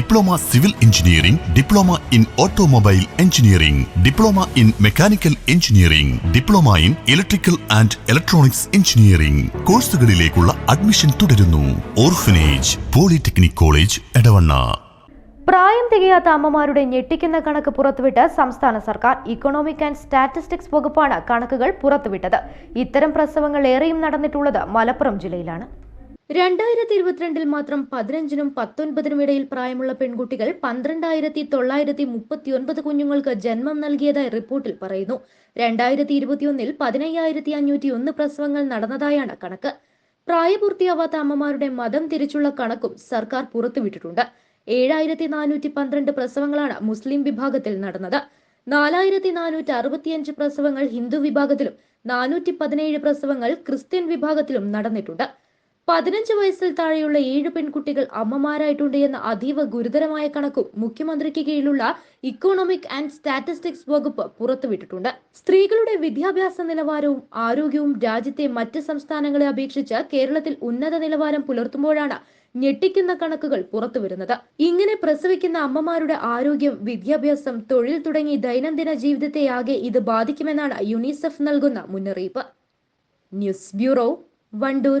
Diploma civil engineering diploma in automobile engineering diploma in mechanical engineering diploma in electrical and electronics engineering. കോഴ്സുകളിലേക്കുള്ള admission തുടരുന്നു. Orphanage polytechnic college Edavanna. പ്രായം തികയാത്ത അമ്മമാരുടെ ഞെട്ടിക്കുന്ന കണക്ക് പുറത്തുവിട്ട് സംസ്ഥാന സർക്കാർ ഇക്കണോമിക് ആൻഡ് സ്റ്റാറ്റിസ്റ്റിക്സ് വകുപ്പാണ് കണക്കുകൾ പുറത്തുവിട്ടത്. ഇത്തരം പ്രസവങ്ങൾ ഏറെയും നടന്നിട്ടുള്ളത് മലപ്പുറം ജില്ലയിലാണ്. രണ്ടായിരത്തി ഇരുപത്തിരണ്ടിൽ മാത്രം പതിനഞ്ചിനും പത്തൊൻപതിനും ഇടയിൽ പ്രായമുള്ള പെൺകുട്ടികൾ പന്ത്രണ്ടായിരത്തി തൊള്ളായിരത്തി മുപ്പത്തിയൊൻപത് കുഞ്ഞുങ്ങൾക്ക് ജന്മം നൽകിയതായി റിപ്പോർട്ടിൽ പറയുന്നു. രണ്ടായിരത്തി ഇരുപത്തിയൊന്നിൽ പതിനയ്യായിരത്തി അഞ്ഞൂറ്റി ഒന്ന് പ്രസവങ്ങൾ നടന്നതായാണ് കണക്ക്. പ്രായപൂർത്തിയാവാത്ത അമ്മമാരുടെ മതം തിരിച്ചുള്ള കണക്കും സർക്കാർ പുറത്തുവിട്ടിട്ടുണ്ട്. ഏഴായിരത്തി നാനൂറ്റി പന്ത്രണ്ട് പ്രസവങ്ങളാണ് മുസ്ലിം വിഭാഗത്തിൽ നടന്നത്. നാലായിരത്തി നാനൂറ്റി അറുപത്തിയഞ്ച് പ്രസവങ്ങൾ ഹിന്ദു വിഭാഗത്തിലും നാനൂറ്റി പതിനേഴ് പ്രസവങ്ങൾ ക്രിസ്ത്യൻ വിഭാഗത്തിലും നടന്നിട്ടുണ്ട്. പതിനഞ്ച് വയസ്സിൽ താഴെയുള്ള ഏഴ് പെൺകുട്ടികൾ അമ്മമാരായിട്ടുണ്ട് എന്ന അതീവ ഗുരുതരമായ കണക്കും മുഖ്യമന്ത്രിക്ക് കീഴിലുള്ള ഇക്കോണമിക് ആൻഡ് സ്റ്റാറ്റിസ്റ്റിക്സ് വകുപ്പ് പുറത്തുവിട്ടിട്ടുണ്ട്. സ്ത്രീകളുടെ വിദ്യാഭ്യാസ നിലവാരവും ആരോഗ്യവും രാജ്യത്തെ മറ്റ് സംസ്ഥാനങ്ങളെ അപേക്ഷിച്ച് കേരളത്തിൽ ഉന്നത നിലവാരം പുലർത്തുമ്പോഴാണ് ഞെട്ടിക്കുന്ന കണക്കുകൾ പുറത്തുവരുന്നത്. ഇങ്ങനെ പ്രസവിക്കുന്ന അമ്മമാരുടെ ആരോഗ്യം വിദ്യാഭ്യാസം തൊഴിൽ തുടങ്ങി ദൈനംദിന ജീവിതത്തെയാകെ ഇത് ബാധിക്കുമെന്നാണ് യുണിസെഫ് നൽകുന്ന മുന്നറിയിപ്പ്. News bureau Wandoor.